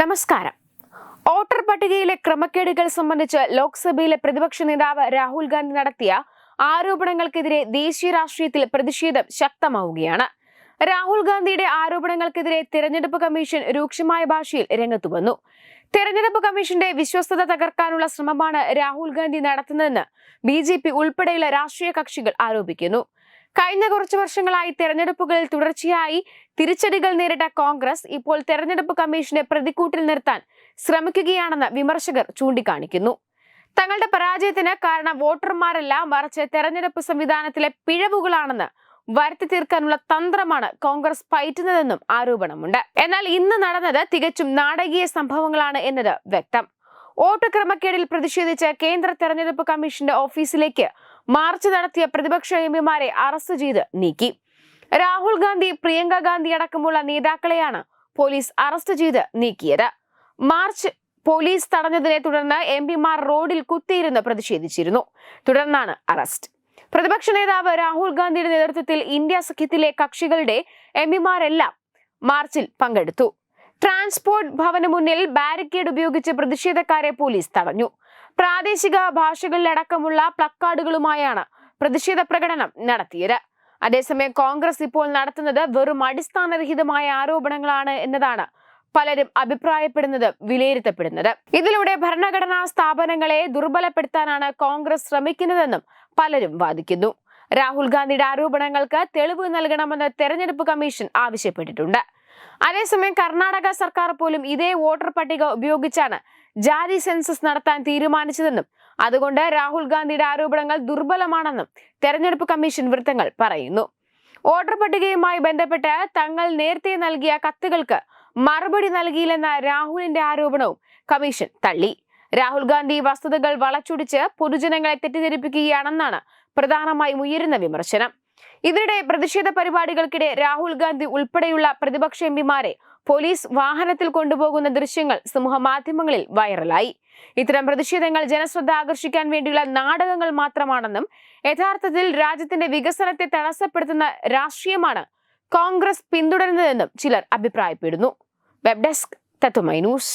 നമസ്കാരം. വോട്ടർ പട്ടികയിലെ ക്രമക്കേടുകൾ സംബന്ധിച്ച് ലോക്സഭയിലെ പ്രതിപക്ഷ നേതാവ് രാഹുൽ ഗാന്ധി നടത്തിയ ആരോപണങ്ങൾക്കെതിരെ ദേശീയ രാഷ്ട്രീയത്തിൽ പ്രതിഷേധം ശക്തമാവുകയാണ്. രാഹുൽ ഗാന്ധിയുടെ ആരോപണങ്ങൾക്കെതിരെ തിരഞ്ഞെടുപ്പ് കമ്മീഷൻ രൂക്ഷമായ ഭാഷയിൽ രംഗത്തു വന്നു. തെരഞ്ഞെടുപ്പ് കമ്മീഷന്റെ വിശ്വസ്തത തകർക്കാനുള്ള ശ്രമമാണ് രാഹുൽ ഗാന്ധി നടത്തുന്നതെന്ന് ബി ഉൾപ്പെടെയുള്ള രാഷ്ട്രീയ കക്ഷികൾ ആരോപിക്കുന്നു. കഴിഞ്ഞ കുറച്ചു വർഷങ്ങളായി തെരഞ്ഞെടുപ്പുകളിൽ തുടർച്ചയായി തിരിച്ചടികൾ നേരിട്ട കോൺഗ്രസ് ഇപ്പോൾ തെരഞ്ഞെടുപ്പ് കമ്മീഷനെ പ്രതിക്കൂട്ടിൽ നിർത്താൻ ശ്രമിക്കുകയാണെന്ന് വിമർശകർ ചൂണ്ടിക്കാണിക്കുന്നു. തങ്ങളുടെ പരാജയത്തിന് കാരണം വോട്ടർമാരല്ല മറിച്ച് തെരഞ്ഞെടുപ്പ് സംവിധാനത്തിലെ പിഴവുകളാണെന്ന് വരുത്തി തീർക്കാനുള്ള തന്ത്രമാണ് കോൺഗ്രസ് പയറ്റുന്നതെന്നും ആരോപണമുണ്ട്. എന്നാൽ ഇന്ന് നടന്നത് തികച്ചും നാടകീയ സംഭവങ്ങളാണ് എന്നത് വ്യക്തം. വോട്ട് ക്രമക്കേടിൽ പ്രതിഷേധിച്ച് കേന്ദ്ര തെരഞ്ഞെടുപ്പ് കമ്മീഷന്റെ ഓഫീസിലേക്ക് മാർച്ച് നടത്തിയ പ്രതിപക്ഷ എംപിമാരെ അറസ്റ്റ് ചെയ്ത് നീക്കി. രാഹുൽ ഗാന്ധി പ്രിയങ്ക ഗാന്ധി അടക്കമുള്ള നേതാക്കളെയാണ് പോലീസ് അറസ്റ്റ് ചെയ്ത് നീക്കിയത്. മാർച്ച് പോലീസ് തടഞ്ഞതിനെ തുടർന്ന് എം പിമാർ റോഡിൽ കുത്തിയിരുന്ന് പ്രതിഷേധിച്ചിരുന്നു. തുടർന്നാണ് അറസ്റ്റ്. പ്രതിപക്ഷ നേതാവ് രാഹുൽ ഗാന്ധിയുടെ നേതൃത്വത്തിൽ ഇന്ത്യ സഖ്യത്തിലെ കക്ഷികളുടെ എം പിമാരെല്ലാം മാർച്ചിൽ പങ്കെടുത്തു. ട്രാൻസ്പോർട്ട് ഭവന് മുന്നിൽ ബാരിക്കേഡ് ഉപയോഗിച്ച് പ്രതിഷേധക്കാരെ പോലീസ് തടഞ്ഞു. പ്രാദേശിക ഭാഷകളിലടക്കമുള്ള പ്ലക്കാർഡുകളുമായാണ് പ്രതിഷേധ പ്രകടനം നടത്തിയത്. അതേസമയം കോൺഗ്രസ് ഇപ്പോൾ നടത്തുന്നത് വെറും അടിസ്ഥാനരഹിതമായ ആരോപണങ്ങളാണ് എന്നതാണ് പലരും അഭിപ്രായപ്പെടുന്നത് വിലയിരുത്തപ്പെടുന്നത്. ഇതിലൂടെ ഭരണഘടനാ സ്ഥാപനങ്ങളെ ദുർബലപ്പെടുത്താനാണ് കോൺഗ്രസ് ശ്രമിക്കുന്നതെന്നും പലരും വാദിക്കുന്നു. രാഹുൽ ഗാന്ധിയുടെ ആരോപണങ്ങൾക്ക് തെളിവ് നൽകണമെന്ന് തെരഞ്ഞെടുപ്പ് കമ്മീഷൻ ആവശ്യപ്പെട്ടിട്ടുണ്ട്. അതേസമയം കർണാടക സർക്കാർ പോലും ഇതേ വോട്ടർ പട്ടിക ഉപയോഗിച്ചാണ് ജാതി സെൻസസ് നടത്താൻ തീരുമാനിച്ചതെന്നും അതുകൊണ്ട് രാഹുൽ ഗാന്ധിയുടെ ആരോപണങ്ങൾ ദുർബലമാണെന്നും തെരഞ്ഞെടുപ്പ് കമ്മീഷൻ വൃത്തങ്ങൾ പറയുന്നു. വോട്ടർ പട്ടികയുമായി ബന്ധപ്പെട്ട് തങ്ങൾ നേരത്തെ നൽകിയ കത്തുകൾക്ക് മറുപടി നൽകിയില്ലെന്ന രാഹുലിന്റെ ആരോപണവും കമ്മീഷൻ തള്ളി. രാഹുൽ ഗാന്ധി വസ്തുതകൾ വളച്ചൊടിച്ച് പൊതുജനങ്ങളെ തെറ്റിദ്ധരിപ്പിക്കുകയാണെന്നാണ് പ്രധാനമായും ഉയരുന്ന വിമർശനം. ഇതിനിടെ പ്രതിഷേധ പരിപാടികൾക്കിടെ രാഹുൽ ഗാന്ധി ഉൾപ്പെടെയുള്ള പ്രതിപക്ഷ എംപിമാരെ പോലീസ് വാഹനത്തിൽ കൊണ്ടുപോകുന്ന ദൃശ്യങ്ങൾ സമൂഹ മാധ്യമങ്ങളിൽ വൈറലായി. ഇത്തരം പ്രതിഷേധങ്ങൾ ജനശ്രദ്ധ ആകർഷിക്കാൻ വേണ്ടിയുള്ള നാടകങ്ങൾ മാത്രമാണെന്നും യഥാർത്ഥത്തിൽ രാജ്യത്തിന്റെ വികസനത്തെ തടസ്സപ്പെടുത്തുന്ന രാഷ്ട്രീയമാണ് കോൺഗ്രസ് പിന്തുടരുന്നതെന്നും ചിലർ അഭിപ്രായപ്പെടുന്നു. വെബ് ഡെസ്ക് തത്തുമൈ ന്യൂസ്.